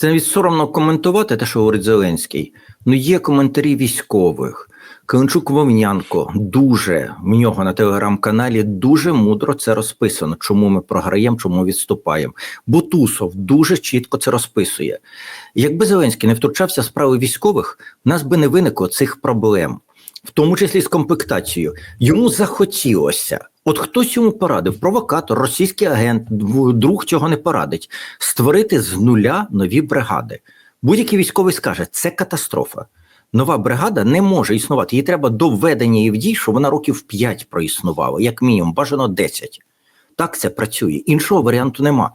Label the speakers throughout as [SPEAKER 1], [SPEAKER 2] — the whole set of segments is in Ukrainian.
[SPEAKER 1] Це навіть соромно коментувати те, що говорить Зеленський. Ну є коментарі військових. Каленчук Вовнянко дуже в нього на телеграм-каналі дуже мудро це розписано. Чому ми програємо, чому відступаємо. Бутусов дуже чітко це розписує. Якби Зеленський не втручався в справи військових, в нас би не виникло цих проблем, в тому числі з комплектацією. Йому захотілося. От хтось йому порадив, провокатор, російський агент, друг цього не порадить, створити з нуля нові бригади. Будь-який військовий скаже, це катастрофа. Нова бригада не може існувати. Їй треба до введення її в дій, що вона років 5 проіснувала, як мінімум, бажано 10. Так це працює. Іншого варіанту нема.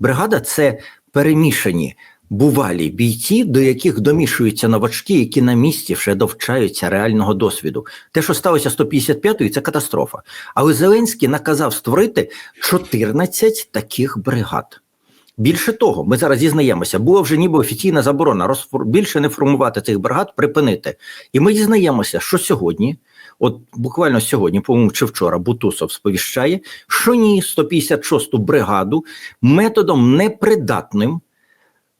[SPEAKER 1] Бригада це перемішані бувалі бійці, до яких домішуються новачки, які на місці вже довчаються реального досвіду. Те, що сталося 155-ї, це катастрофа. Але Зеленський наказав створити 14 таких бригад. Більше того, ми зараз дізнаємося, була вже ніби офіційна заборона розфор... більше не формувати цих бригад, припинити. І ми дізнаємося, що сьогодні, от буквально сьогодні, по-моєму, чи вчора, Бутусов сповіщає, що ні 156-ту бригаду методом непридатним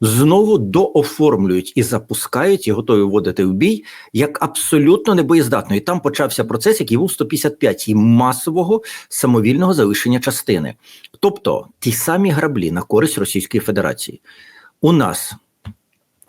[SPEAKER 1] знову дооформлюють і запускають, і готові вводити в бій як абсолютно небоєздатно. І там почався процес, який був 155 і масового самовільного залишення частини. Тобто ті самі граблі на користь Російської Федерації. У нас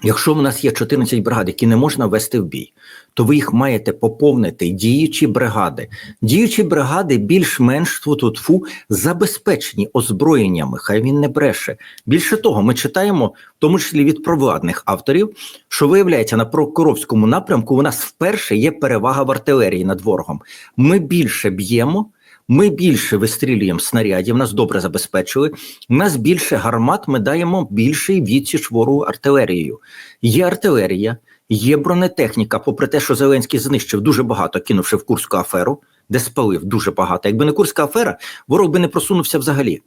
[SPEAKER 1] Якщо в нас є 14 бригад, які не можна ввести в бій, то ви їх маєте поповнити діючі бригади. Діючі бригади більш-менш тфу забезпечені озброєннями. Хай він не бреше. Більше того, ми читаємо, в тому числі від провладних авторів, що виявляється на Прокоровському напрямку. У нас вперше є перевага в артилерії над ворогом. Ми більше б'ємо. Ми більше вистрілюємо снарядів, нас добре забезпечили. У нас більше гармат, ми даємо більший відсіч ворогу артилерією. Є артилерія, є бронетехніка, попри те, що Зеленський знищив дуже багато, кинувши в Курську аферу, де спалив дуже багато. Якби не Курська афера, ворог би не просунувся взагалі.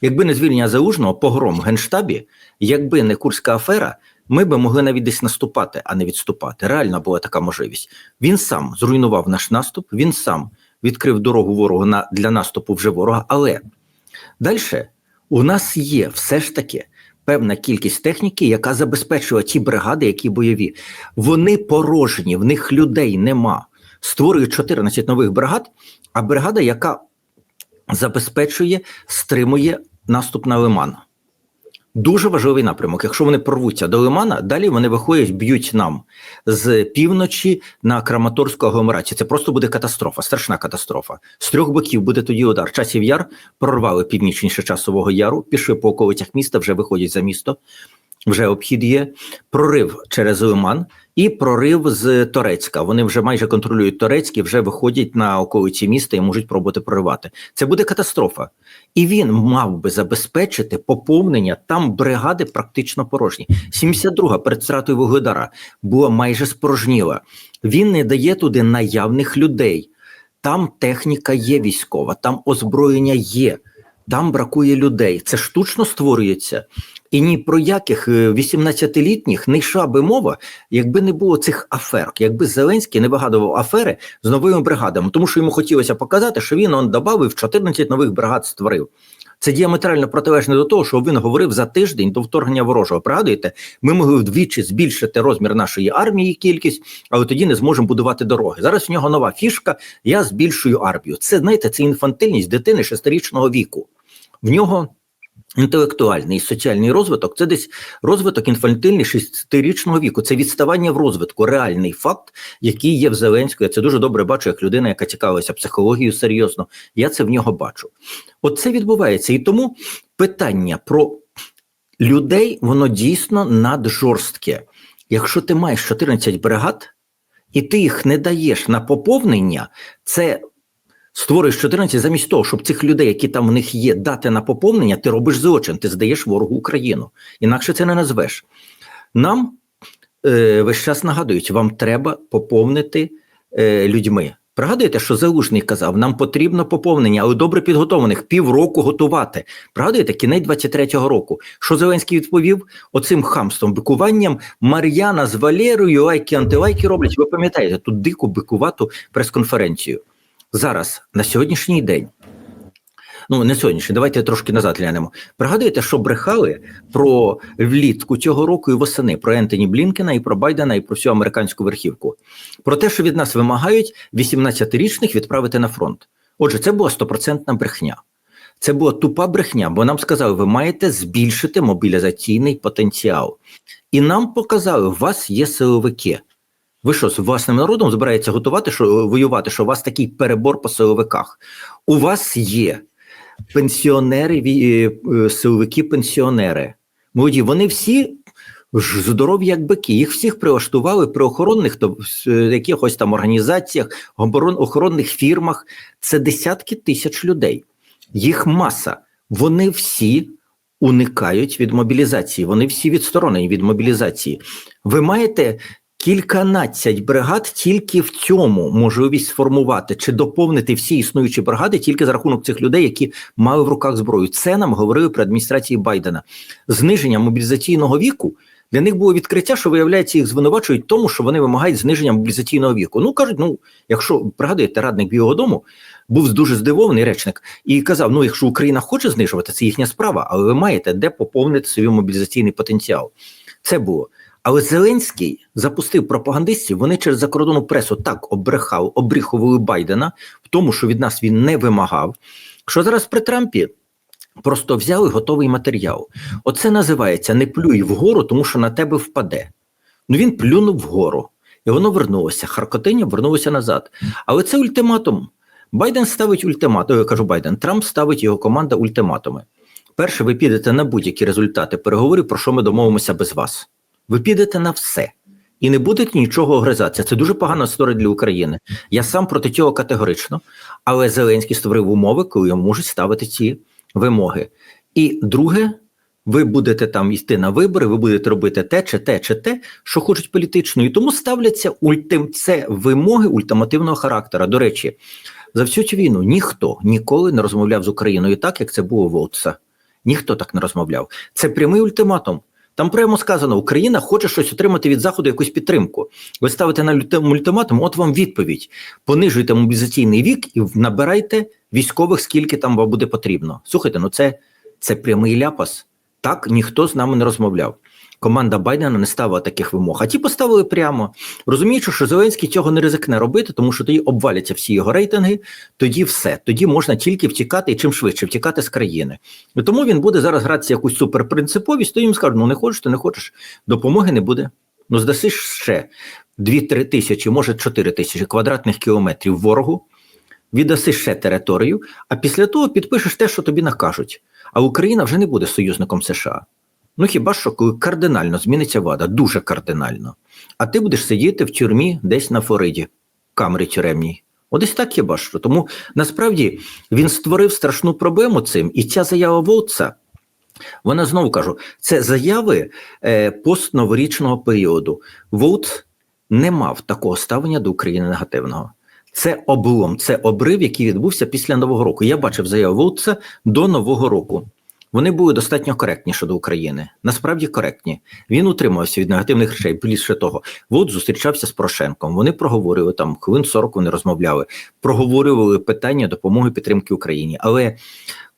[SPEAKER 1] Якби не звільнення залужного, погром в генштабі, якби не Курська афера, ми би могли навіть десь наступати, а не відступати. Реальна була така можливість. Він сам зруйнував наш наступ, він сам відкрив дорогу ворогу на, для наступу вже ворога. Але далі у нас є все ж таки певна кількість техніки, яка забезпечує ті бригади, які бойові. Вони порожні, в них людей нема. Створюють 14 нових бригад, а бригада, яка забезпечує, стримує наступ на Лиман. Дуже важливий напрямок. Якщо вони прорвуться до Лимана, далі вони виходять, б'ють нам з півночі на Краматорську агломерацію. Це просто буде катастрофа, страшна катастрофа. З трьох боків буде тоді удар. Часів яр прорвали північніше часового яру, пішли по околицях міста, вже виходять за місто. Вже обхід є прорив через Лиман і прорив з Торецька. Вони вже майже контролюють Торецьк і вже виходять на околиці міста і можуть пробувати проривати. Це буде катастрофа, і він мав би забезпечити поповнення там бригади практично порожні. 72-га перед стратою Вугледара була майже спорожніла. Він не дає туди наявних людей. Там техніка є військова, там озброєння є, там бракує людей. Це штучно створюється. І ні про яких 18-літніх не йшла би мова, якби не було цих афер, якби Зеленський не вигадував афери з новими бригадами, тому що йому хотілося показати, що він он додав 14 нових бригад створив. Це діаметрально протилежне до того, що він говорив за тиждень до вторгнення ворожого. Пригадуєте, ми могли вдвічі збільшити розмір нашої армії, кількість, але тоді не зможемо будувати дороги. Зараз в нього нова фішка. Я збільшую армію. Це знаєте, це інфантильність дитини шестирічного віку. В нього. Інтелектуальний і соціальний розвиток це десь розвиток інфантильний шестирічного віку. Це відставання в розвитку, реальний факт, який є в Зеленську. Я це дуже добре бачу, як людина, яка цікавилася психологією серйозно. Я це в нього бачу. От це відбувається. І тому питання про людей, воно дійсно наджорстке. Якщо ти маєш 14 бригад і ти їх не даєш на поповнення, це створюєш 14 замість того, щоб цих людей, які там в них є, дати на поповнення, ти робиш злочин, ти здаєш ворогу Україну. Інакше це не назвеш. Нам е, весь час нагадують, вам треба поповнити е, людьми. Пригадуєте, що Залужний казав, нам потрібно поповнення, але добре підготовлених півроку готувати. Пригадуєте, кінець 23-го року. Що Зеленський відповів оцим хамством, бикуванням Мар'яна з Валерою, лайки, антилайки роблять. Ви пам'ятаєте ту дику бикувату прес-конференцію. Зараз на сьогоднішній день Ну не сьогоднішній, давайте трошки назад глянемо. Пригадуєте, що брехали про влітку цього року і восени про Ентоні Блінкена і про Байдена і про всю американську верхівку, про те, що від нас вимагають 18-річних відправити на фронт. Отже, це була стопроцентна брехня. Це була тупа брехня, бо нам сказали, ви маєте збільшити мобілізаційний потенціал. І нам показали, у вас є силовики. Ви що з власним народом збираєтеся готувати, що воювати? Що у вас такий перебор по силовиках? У вас є пенсіонери, е, силовики, пенсіонери. Молоді, вони всі здорові, як бики. Їх всіх прилаштували при охоронних то е, якихось там організаціях, охоронних фірмах. Це десятки тисяч людей. Їх маса. Вони всі уникають від мобілізації. Вони всі відсторонені від мобілізації. Ви маєте кільканадцять бригад тільки в цьому можливість сформувати чи доповнити всі існуючі бригади тільки за рахунок цих людей, які мали в руках зброю. Це нам говорили при адміністрації Байдена. Зниження мобілізаційного віку. Для них було відкриття, що виявляється, їх звинувачують тому, що вони вимагають зниження мобілізаційного віку. Ну кажуть, ну якщо пригадуєте, радник Білого Дому був дуже здивований речник і казав: ну, якщо Україна хоче знижувати, це їхня справа, але ви маєте де поповнити свій мобілізаційний потенціал. Це було. Але Зеленський запустив пропагандистів. Вони через закордонну пресу так обрехав, обріхували Байдена в тому, що від нас він не вимагав. Що зараз при Трампі просто взяли готовий матеріал. Оце називається не плюй вгору, тому що на тебе впаде. Ну він плюнув вгору, і воно вернулося. Харкотиня вернулося назад. Але це ультиматум. Байден ставить ультиматум. Я кажу Байден, Трамп ставить його команда ультиматуми. Перше, ви підете на будь-які результати переговорів, про що ми домовимося без вас. Ви підете на все. І не будете нічого огризатися. Це дуже погана історія для України. Я сам проти цього категорично, але Зеленський створив умови, коли йому можуть ставити ці вимоги. І друге, ви будете там йти на вибори, ви будете робити те, чи те, чи те, що хочуть політично. І тому ставляться ультим... це вимоги ультимативного характера. До речі, за всю цю війну ніхто ніколи не розмовляв з Україною так, як це було в Волтса. Ніхто так не розмовляв. Це прямий ультиматум. Там прямо сказано, Україна хоче щось отримати від заходу, якусь підтримку. Ви ставите на ульти- ультиматум, от вам відповідь: понижуйте мобілізаційний вік і набирайте військових, скільки там вам буде потрібно. Слухайте, ну це, це прямий ляпас. Так ніхто з нами не розмовляв. Команда Байдена не ставила таких вимог. А ті поставили прямо, розуміючи, що Зеленський цього не ризикне робити, тому що тоді обваляться всі його рейтинги, тоді все. Тоді можна тільки втікати і чим швидше втікати з країни. І тому він буде зараз гратися якусь суперпринциповість, то їм скажуть, ну не хочеш, то не хочеш, допомоги не буде. Ну здаси ще 2-3 тисячі, може 4 тисячі квадратних кілометрів ворогу, віддаси ще територію, а після того підпишеш те, що тобі накажуть. А Україна вже не буде союзником США. Ну хіба що коли кардинально зміниться влада, дуже кардинально. А ти будеш сидіти в тюрмі десь на Флориді, камері тюремній. От десь так хіба що. Тому насправді він створив страшну проблему цим, і ця заява Волца, вона знову кажу, це заяви е, постноворічного періоду. Волт не мав такого ставлення до України негативного. Це облом, це обрив, який відбувся після Нового року. Я бачив заяву Волтса до Нового року. Вони були достатньо коректні щодо України. Насправді коректні. Він утримався від негативних речей. Більше того, Волт зустрічався з Порошенком. Вони проговорили там хвилин 40 Вони розмовляли, проговорювали питання допомоги підтримки Україні. Але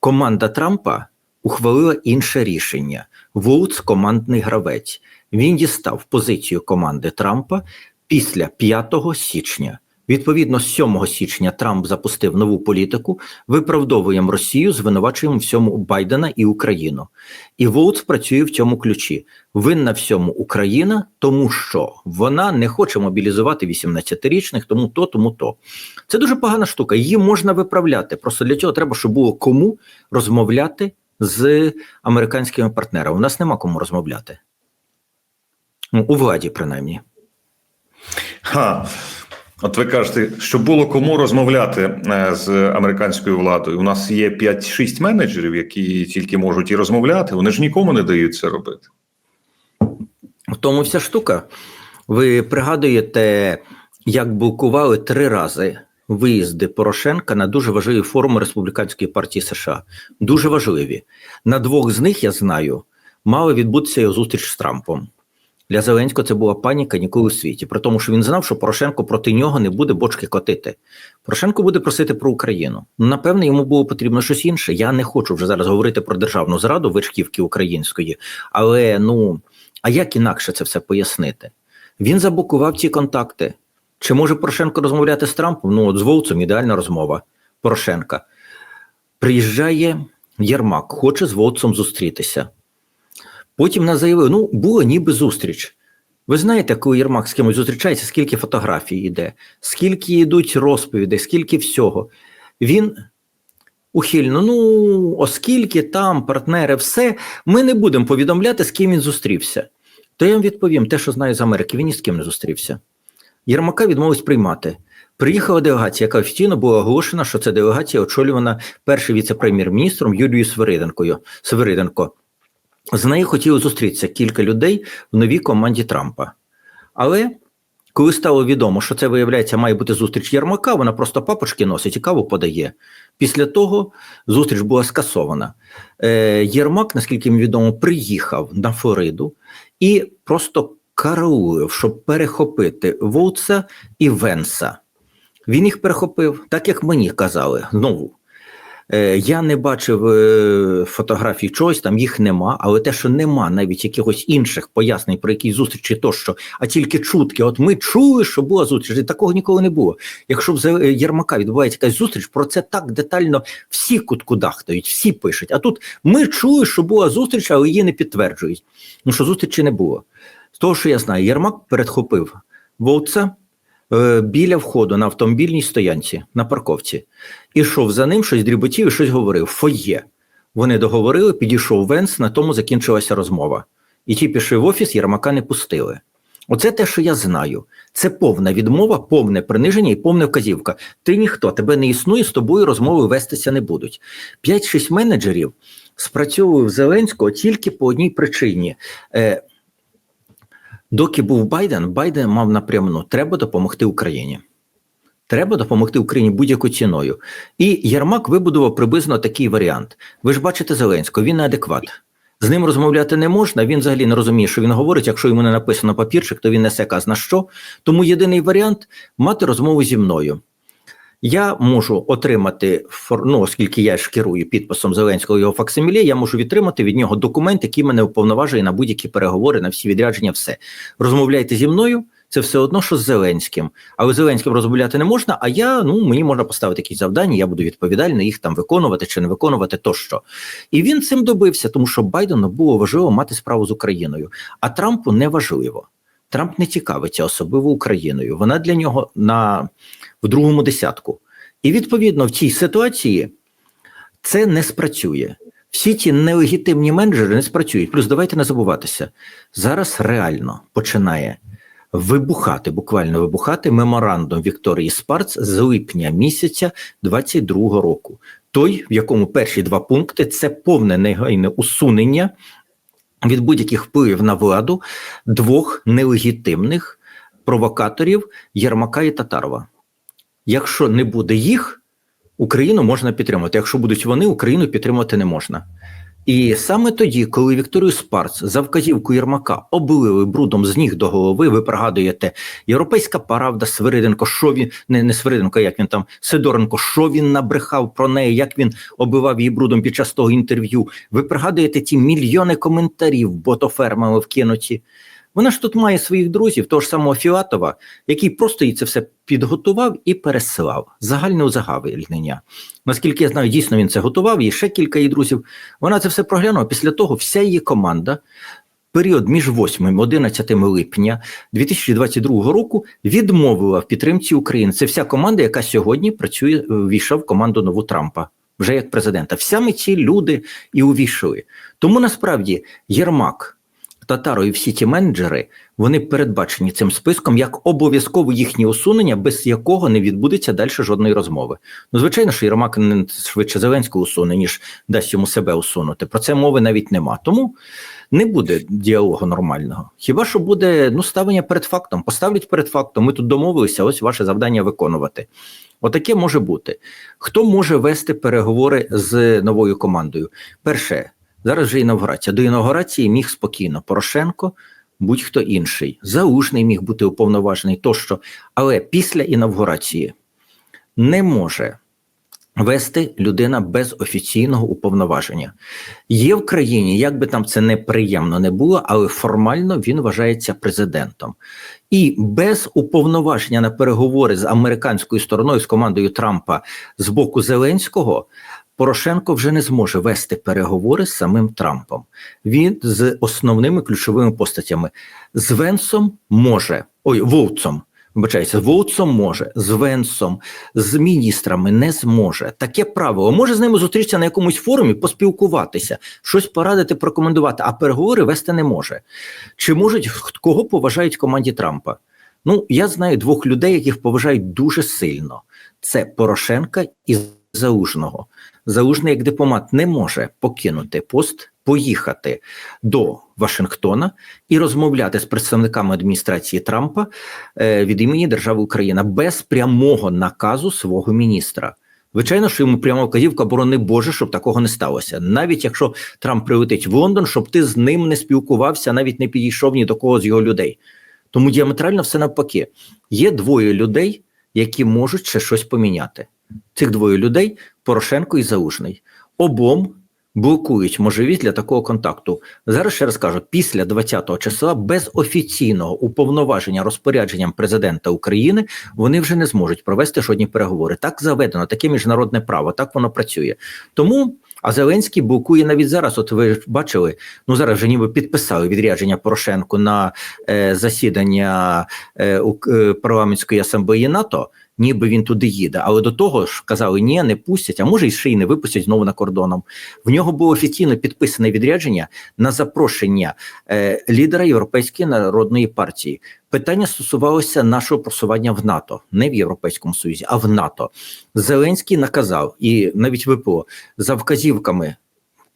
[SPEAKER 1] команда Трампа ухвалила інше рішення. Волц командний гравець. Він дістав позицію команди Трампа після 5 січня. Відповідно, 7 січня Трамп запустив нову політику, виправдовуємо Росію, звинувачуємо всьому Байдена і Україну. І Волц працює в цьому ключі. Винна всьому Україна, тому що вона не хоче мобілізувати 18-річних, тому то, тому то. Це дуже погана штука. Її можна виправляти. Просто для цього треба, щоб було кому розмовляти з американськими партнерами. У нас нема кому розмовляти. Ну, у владі, принаймні.
[SPEAKER 2] Ха. От ви кажете, що було кому розмовляти е, з американською владою. У нас є 5-6 менеджерів, які тільки можуть і розмовляти. Вони ж нікому не дають це робити.
[SPEAKER 1] В тому вся штука. Ви пригадуєте, як блокували три рази виїзди Порошенка на дуже важливі форуми Республіканської партії США. Дуже важливі. На двох з них я знаю, мала відбутися його зустріч з Трампом. Для Зеленського це була паніка ніколи у світі, при тому, що він знав, що Порошенко проти нього не буде бочки котити. Порошенко буде просити про Україну. Ну, напевне, йому було потрібно щось інше. Я не хочу вже зараз говорити про державну зраду вершківки української, але ну а як інакше це все пояснити? Він заблокував ці контакти. Чи може Порошенко розмовляти з Трампом? Ну, от з Волцем ідеальна розмова Порошенка. Приїжджає Єрмак, хоче з Волцем зустрітися. Потім нас заявив, ну, була ніби зустріч. Ви знаєте, коли Єрмак з кимось зустрічається, скільки фотографій йде, скільки йдуть розповідей, скільки всього. Він ухильно, ну, оскільки там партнери, все, ми не будемо повідомляти, з ким він зустрівся. То я вам відповім те, що знаю з Америки, він ні з ким не зустрівся. Єрмака відмовились приймати. Приїхала делегація, яка офіційно була оголошена, що це делегація очолювана першим віце-прем'єр-міністром Юлією. Свириденко. З нею хотіли зустрітися кілька людей в новій команді Трампа. Але коли стало відомо, що це виявляється, має бути зустріч Єрмака, вона просто папочки носить і каву подає. Після того зустріч була скасована. Е, Єрмак, наскільки мені відомо, приїхав на Флориду і просто караулив, щоб перехопити Волца і Венса. Він їх перехопив, так як мені казали знову. Е, Я не бачив е, фотографій чогось, там їх нема, але те, що нема навіть якихось інших пояснень про якісь зустрічі, тощо, а тільки чутки. От ми чули, що була зустріч, такого ніколи не було. Якщо в Зе- Єрмака відбувається якась зустріч, про це так детально всі куткудахтають, всі пишуть. А тут ми чули, що була зустріч, але її не підтверджують. Ну що зустрічі не було. З того, що я знаю, Єрмак передхопив Вовца е, біля входу на автомобільній стоянці на парковці. Ішов за ним, щось дріботів і щось говорив. Фоє. Вони договорили, підійшов Венс, на тому закінчилася розмова. І ті пішли в офіс, Єрмака не пустили. Оце те, що я знаю. Це повна відмова, повне приниження і повна вказівка. Ти ніхто, тебе не існує, з тобою розмови вестися не будуть. 5-6 менеджерів спрацьовують в Зеленського тільки по одній причині. Е, доки був Байден, Байден мав напрямну: треба допомогти Україні. Треба допомогти Україні будь-якою ціною. І Єрмак вибудував приблизно такий варіант. Ви ж бачите Зеленського, він неадекват. З ним розмовляти не можна, він взагалі не розуміє, що він говорить. Якщо йому не написано папірчик, то він несе казна що. Тому єдиний варіант мати розмову зі мною. Я можу отримати, ну, оскільки я ж керую підписом Зеленського його факсимілі, я можу відтримати від нього документ, який мене уповноважує на будь-які переговори, на всі відрядження, все. Розмовляйте зі мною, це все одно, що з Зеленським. Але Зеленським розмовляти не можна, а я, ну, мені можна поставити якісь завдання, я буду відповідальний їх там виконувати чи не виконувати тощо. І він цим добився, тому що Байдену було важливо мати справу з Україною, а Трампу не важливо. Трамп не цікавиться особливо Україною. Вона для нього на в другому десятку. І відповідно в цій ситуації це не спрацює. Всі ті нелегітимні менеджери не спрацюють. Плюс давайте не забуватися. Зараз реально починає вибухати, буквально вибухати меморандум Вікторії Спарц з липня місяця 22-го року. Той, в якому перші два пункти це повне негайне усунення від будь-яких впливів на владу двох нелегітимних провокаторів Єрмака і Татарова. Якщо не буде їх, Україну можна підтримати. Якщо будуть вони, Україну підтримати не можна. І саме тоді, коли Вікторію Спарц за вказівку Єрмака облили брудом з ніг до голови, ви пригадуєте, Європейська правда, Свириденко, що він не, не Свириденко, як він там Сидоренко, що він набрехав про неї, як він оббивав її брудом під час того інтерв'ю. Ви пригадуєте ті мільйони коментарів ботофермами вкинуті. Вона ж тут має своїх друзів, того ж самого Філатова, який просто їй це все підготував і пересилав. Загальне узагальнення. Наскільки я знаю, дійсно він це готував, і ще кілька її друзів. Вона це все проглянула. Після того вся її команда, період між 8 і 11 липня 2022 року, відмовила в підтримці України. Це вся команда, яка сьогодні працює, війшла в команду нову Трампа. Вже як президента. Всями ці люди і увійшли. Тому насправді Єрмак. Татаро і всі ті менеджери вони передбачені цим списком як обов'язково їхнє усунення, без якого не відбудеться далі жодної розмови. Ну, звичайно, що Єрмак не швидше Зеленського усуне, ніж дасть йому себе усунути. Про це мови навіть нема. Тому не буде діалогу нормального. Хіба що буде ну ставлення перед фактом? Поставлять перед фактом. Ми тут домовилися. Ось ваше завдання виконувати. Отаке може бути. Хто може вести переговори з новою командою? Перше. Зараз вже інавгурація. До інаугурації міг спокійно Порошенко, будь-хто інший. Заужний міг бути уповноважений тощо, але після інавгурації не може вести людина без офіційного уповноваження. Є в країні, як би там це неприємно не було, але формально він вважається президентом. І без уповноваження на переговори з американською стороною, з командою Трампа з боку Зеленського. Порошенко вже не зможе вести переговори з самим Трампом. Він з основними ключовими постатями. З Венсом може, ой, Волцом, вибачаюся, Волцом може, з Венсом, з міністрами не зможе. Таке правило. Може з ними зустрітися на якомусь форумі, поспілкуватися, щось порадити, прокомендувати, а переговори вести не може. Чи можуть кого поважають в команді Трампа? Ну, я знаю двох людей, яких поважають дуже сильно: це Порошенка і Залужного. Залужний як дипломат не може покинути пост, поїхати до Вашингтона і розмовляти з представниками адміністрації Трампа е, від імені держави Україна без прямого наказу свого міністра. Звичайно, що йому прямо вказівка, борони Боже, щоб такого не сталося. Навіть якщо Трамп прилетить в Лондон, щоб ти з ним не спілкувався, навіть не підійшов ні до кого з його людей. Тому діаметрально все навпаки. Є двоє людей, які можуть ще щось поміняти. Цих двоє людей Порошенко і Залужний. Обом блокують можливість для такого контакту. Зараз ще раз кажу: після 20-го числа без офіційного уповноваження розпорядженням президента України вони вже не зможуть провести жодні переговори. Так заведено, таке міжнародне право, так воно працює. Тому. А Зеленський блокує навіть зараз. От ви бачили, ну зараз вже ніби підписали відрядження Порошенку на е, засідання е, е, парламентської асамблеї НАТО, ніби він туди їде. Але до того ж казали, ні, не пустять, а може і ще й не випустять знову на кордоном. В нього було офіційно підписане відрядження на запрошення е, лідера Європейської народної партії. Питання стосувалося нашого просування в НАТО, не в Європейському Союзі, а в НАТО. Зеленський наказав і навіть випило за вказівками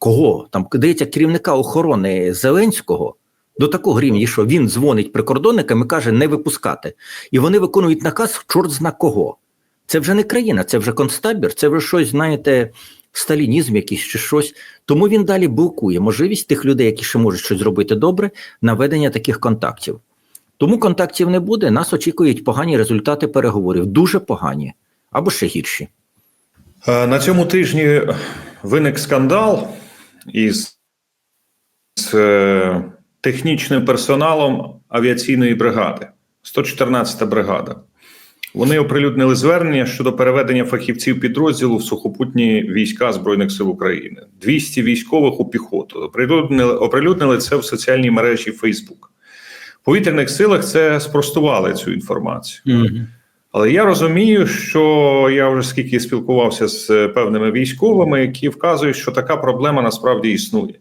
[SPEAKER 1] кого там здається, керівника охорони Зеленського. До такого рівня, що він дзвонить прикордонникам і каже не випускати. І вони виконують наказ чорт зна кого. Це вже не країна, це вже концтабір, це вже щось, знаєте, сталінізм якийсь чи щось. Тому він далі блокує можливість тих людей, які ще можуть щось зробити добре, на ведення таких контактів. Тому контактів не буде. Нас очікують погані результати переговорів, дуже погані або ще гірші.
[SPEAKER 2] Е, На цьому тижні виник скандал із з, е, технічним персоналом авіаційної бригади, 114 бригада. Вони оприлюднили звернення щодо переведення фахівців підрозділу в сухопутні війська Збройних сил України. 200 військових у піхоту. Оприлюднили, оприлюднили це в соціальній мережі Facebook. В повітряних силах це спростували цю інформацію. Але я розумію, що я вже скільки спілкувався з певними військовими, які вказують, що така проблема насправді існує.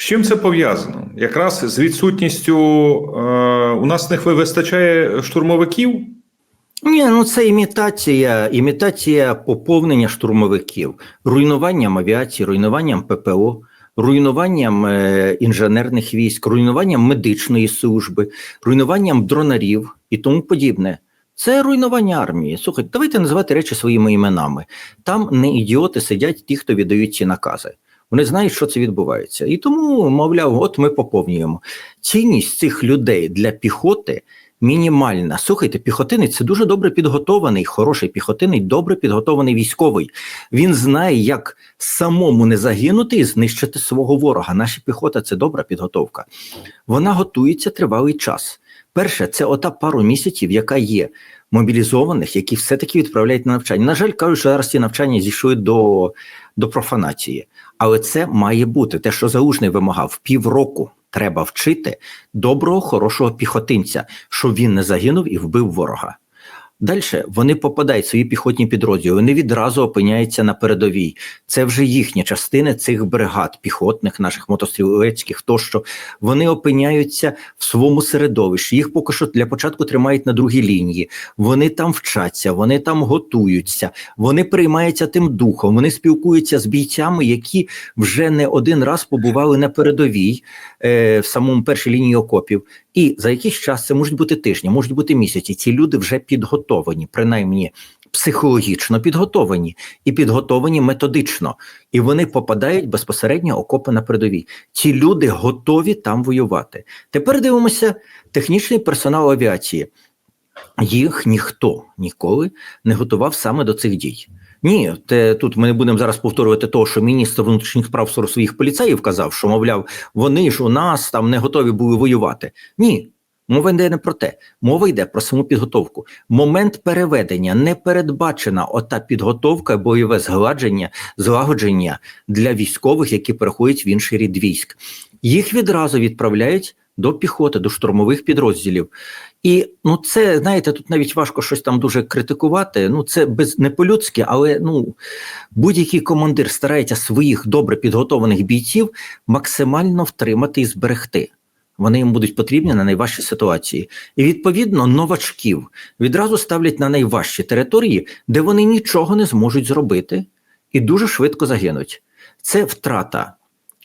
[SPEAKER 2] З чим це пов'язано? Якраз з відсутністю е, у нас не вистачає штурмовиків.
[SPEAKER 1] Ні, ну це імітація, імітація поповнення штурмовиків, руйнуванням авіації, руйнуванням ППО, руйнуванням е, інженерних військ, руйнуванням медичної служби, руйнуванням дронарів і тому подібне. Це руйнування армії. Слухайте, давайте називати речі своїми іменами. Там не ідіоти сидять ті, хто віддають ці накази. Вони знають, що це відбувається. І тому, мовляв, от ми поповнюємо. Цінність цих людей для піхоти мінімальна. Слухайте, піхотинець це дуже добре підготований, хороший піхотинець, добре підготований військовий. Він знає, як самому не загинути і знищити свого ворога. Наша піхота це добра підготовка. Вона готується тривалий час. Перше, це ота пару місяців, яка є мобілізованих, які все-таки відправляють на навчання. На жаль, кажуть, що зараз ці навчання зійшли до, до профанації. Але це має бути те, що Залужний вимагав півроку. Треба вчити доброго, хорошого піхотинця, щоб він не загинув і вбив ворога. Далі вони попадають в свої піхотні підрозділи, вони відразу опиняються на передовій. Це вже їхні частини цих бригад, піхотних, наших мотострілецьких, тощо вони опиняються в своєму середовищі. Їх поки що для початку тримають на другій лінії. Вони там вчаться, вони там готуються, вони приймаються тим духом. Вони спілкуються з бійцями, які вже не один раз побували на передовій е, в самому першій лінії окопів. І за якийсь час це можуть бути тижні, можуть бути місяці. Ці люди вже підготовлені, принаймні психологічно підготовлені і підготовлені методично, і вони попадають безпосередньо окопи на передовій. Ці люди готові там воювати. Тепер дивимося технічний персонал авіації. Їх ніхто ніколи не готував саме до цих дій. Ні, те тут ми не будемо зараз повторювати того, що міністр внутрішніх справ своїх поліцеїв казав, що мовляв, вони ж у нас там не готові були воювати. Ні, мова йде не про те. Мова йде про саму підготовку. Момент переведення не передбачена ота підготовка, бойове згладження, злагодження для військових, які переходять в інший рід військ. Їх відразу відправляють до піхоти, до штурмових підрозділів. І ну це знаєте, тут навіть важко щось там дуже критикувати. Ну це без не по-людськи, але ну будь-який командир старається своїх добре підготованих бійців максимально втримати і зберегти. Вони їм будуть потрібні на найважчі ситуації. І відповідно новачків відразу ставлять на найважчі території, де вони нічого не зможуть зробити і дуже швидко загинуть. Це втрата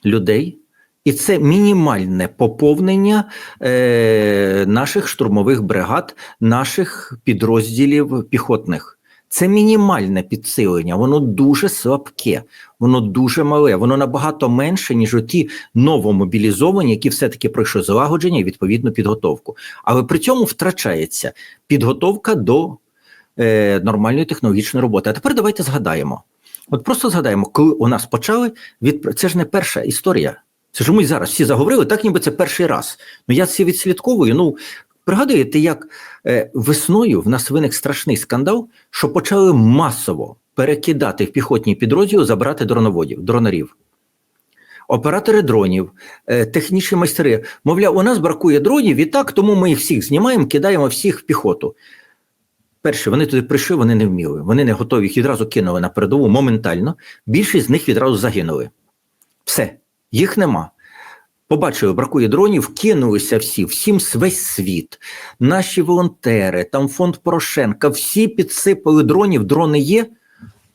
[SPEAKER 1] людей. І це мінімальне поповнення е, наших штурмових бригад, наших підрозділів піхотних. Це мінімальне підсилення, воно дуже слабке, воно дуже мале, воно набагато менше, ніж ті новомобілізовані, які все-таки пройшли злагодження і відповідну підготовку. Але при цьому втрачається підготовка до е, нормальної технологічної роботи. А тепер давайте згадаємо. От просто згадаємо, коли у нас почали від це ж не перша історія. Це ж ми зараз всі заговорили, так ніби це перший раз. Ну я це відслідковую. Ну пригадуєте, як е, весною в нас виник страшний скандал, що почали масово перекидати в піхотні підрозділи, забрати дроноводів, дронарів. Оператори дронів, е, технічні майстри. Мовляв, у нас бракує дронів, і так, тому ми їх всіх знімаємо, кидаємо всіх в піхоту. Перше, вони туди прийшли, вони не вміли. Вони не готові, їх відразу кинули на передову моментально. Більшість з них відразу загинули. Все, їх нема. Побачили, бракує дронів, кинулися всі, всім весь світ. Наші волонтери, там фонд Порошенка, всі підсипали дронів, дрони є,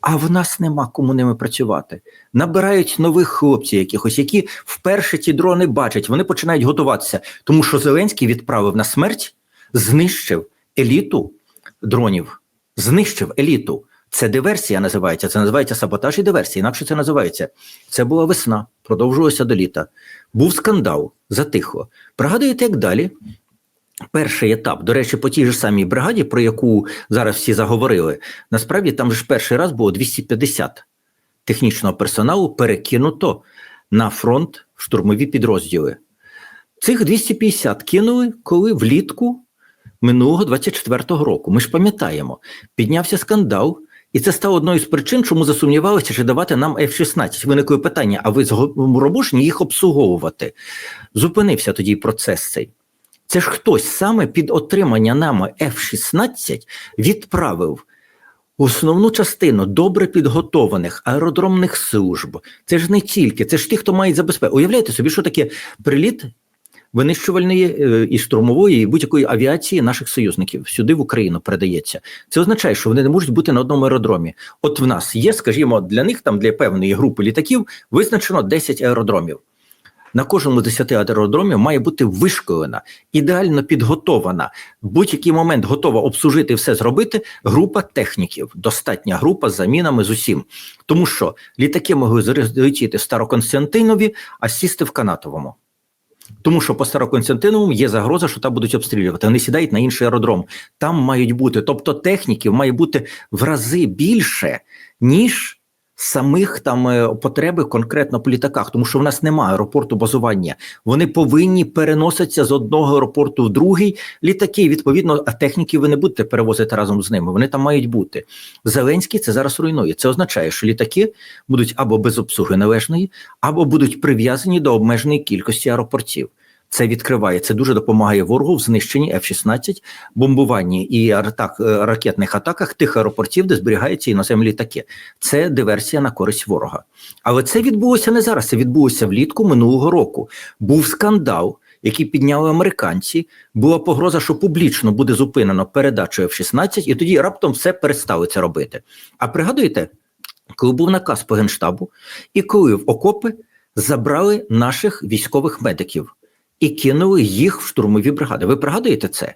[SPEAKER 1] а в нас нема кому ними працювати. Набирають нових хлопців якихось, які вперше ті дрони бачать, вони починають готуватися, тому що Зеленський відправив на смерть, знищив еліту дронів, знищив еліту. Це диверсія називається. Це називається саботаж і диверсія. Інакше це називається. Це була весна, продовжувалося до літа. Був скандал, затихло. Пригадуєте, як далі? Перший етап, до речі, по тій ж самій бригаді, про яку зараз всі заговорили, насправді там ж перший раз було 250 технічного персоналу перекинуто на фронт штурмові підрозділи. Цих 250 кинули, коли влітку минулого 24-го року. Ми ж пам'ятаємо, піднявся скандал. І це стало одною з причин, чому засумнівалися, чи давати нам F-16. Виникли питання: а ви зробошені їх обслуговувати? Зупинився тоді процес цей. Це ж хтось саме під отримання нами F-16 відправив основну частину добре підготованих аеродромних служб. Це ж не тільки, це ж ті, хто має забезпечити. Уявляєте собі, що таке приліт винищувальної е, і штурмової і будь-якої авіації наших союзників сюди в Україну передається. Це означає, що вони не можуть бути на одному аеродромі. От в нас є, скажімо, для них там для певної групи літаків визначено 10 аеродромів. На кожному з 10 аеродромів має бути вишколена, ідеально підготована, в будь-який момент готова обслужити все зробити. Група техніків, достатня група з замінами з усім. Тому що літаки могли залетіти в Староконстантинові, а сісти в Канатовому. Тому що по Староконстантиновому є загроза, що там будуть обстрілювати. Вони сідають на інший аеродром. Там мають бути, тобто техніків має бути в рази більше, ніж самих там е, потреби конкретно по літаках, тому що в нас немає аеропорту базування. Вони повинні переноситися з одного аеропорту в другий літаки. Відповідно, а техніки ви не будете перевозити разом з ними. Вони там мають бути. Зеленський це зараз руйнує. Це означає, що літаки будуть або без обслуги належної, або будуть прив'язані до обмеженої кількості аеропортів. Це відкриває, це дуже допомагає ворогу в знищенні F-16, бомбуванні і атак, е, ракетних атаках тих аеропортів, де зберігаються іноземні літаки. Це диверсія на користь ворога. Але це відбулося не зараз. Це відбулося влітку минулого року. Був скандал, який підняли американці. Була погроза, що публічно буде зупинено передачу F-16, і тоді раптом все перестали це робити. А пригадуєте, коли був наказ по генштабу, і коли в окопи забрали наших військових медиків. І кинули їх в штурмові бригади. Ви пригадуєте це?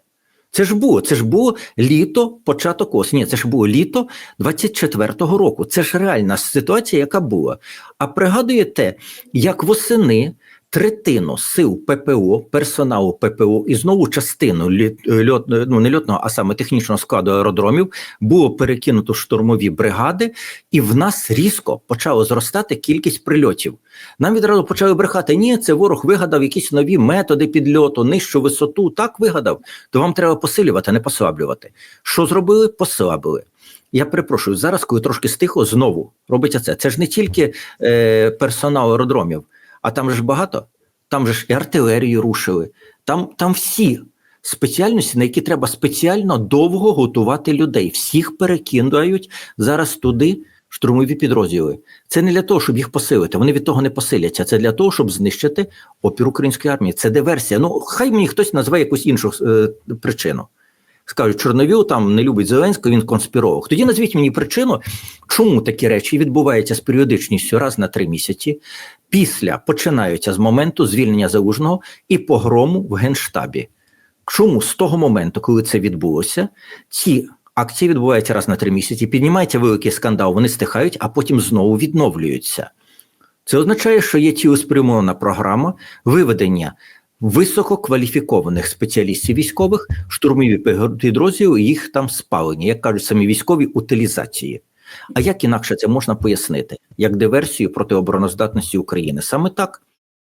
[SPEAKER 1] Це ж було, це ж було літо, початок осені. Це ж було літо 24-го року. Це ж реальна ситуація, яка була. А пригадуєте, як восени третину сил ППО, персоналу ППО і знову частину льот, ну, не льотного, а саме технічного складу аеродромів було перекинуто в штурмові бригади, і в нас різко почало зростати кількість прильотів. Нам відразу почали брехати: ні, це ворог вигадав якісь нові методи підльоту, нижчу висоту. Так вигадав, то вам треба посилювати, не послаблювати. Що зробили? Послабили. Я перепрошую, зараз, коли трошки стихло, знову робиться це. Це ж не тільки е, персонал аеродромів, а там же ж багато. Там же ж і артилерію рушили, там, там всі спеціальності, на які треба спеціально довго готувати людей. Всіх перекидають зараз туди штурмові підрозділи. Це не для того, щоб їх посилити. Вони від того не посиляться. Це для того, щоб знищити опір української армії. Це диверсія. Ну хай мені хтось назве якусь іншу е, причину. Скажуть, Чорновіл там не любить Зеленського, він конспіролог. Тоді назвіть мені причину, чому такі речі відбуваються з періодичністю раз на три місяці. Після починаються з моменту звільнення залужного і погрому в генштабі. Чому з того моменту, коли це відбулося, ці акції відбуваються раз на три місяці, піднімається великий скандал, вони стихають, а потім знову відновлюються. Це означає, що є цілеспрямована програма виведення висококваліфікованих спеціалістів військових, штурмові підрозділи, їх там спалення, як кажуть самі військові утилізації. А як інакше це можна пояснити? Як диверсію проти обороноздатності України? Саме так.